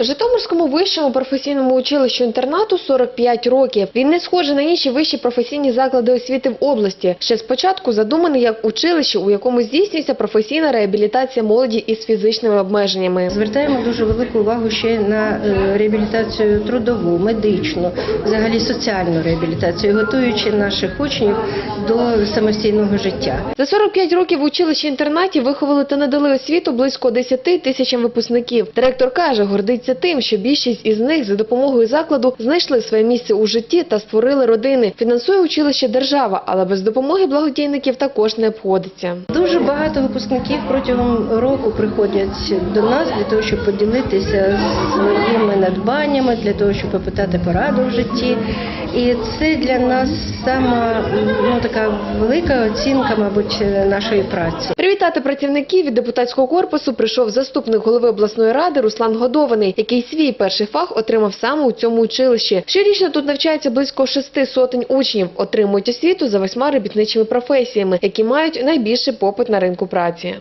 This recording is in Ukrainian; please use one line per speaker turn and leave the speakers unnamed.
Житомирському вищому професійному училищу інтернату 45 років. Він не схожий на інші вищі професійні заклади освіти в області. Ще спочатку задуманий як училище, у якому здійснюється професійна реабілітація молоді із фізичними обмеженнями.
Звертаємо дуже велику увагу ще на е, реабілітацію трудову, медичну, взагалі соціальну реабілітацію, готуючи наших учнів до самостійного життя.
За 45 років в училищі-інтернаті виховали та надали освіту близько 10 тисячам випускників. Директор каже, гордиться тим, що більшість із них за допомогою закладу знайшли своє місце у житті та створили родини. Фінансує училище держава, але без допомоги благодійників також не обходиться.
Дуже багато випускників протягом року приходять до нас для того, щоб поділитися своїми надбаннями, для того, щоб попитати пораду в житті. І це для нас сама ну, така велика оцінка, мабуть, нашої праці.
Привітати працівників від депутатського корпусу прийшов заступник голови обласної ради Руслан Годований, який свій перший фах отримав саме у цьому училищі. Щорічно тут навчається близько шести сотень учнів, отримують освіту за восьма робітничими професіями, які мають найбільший попит на ринку праці.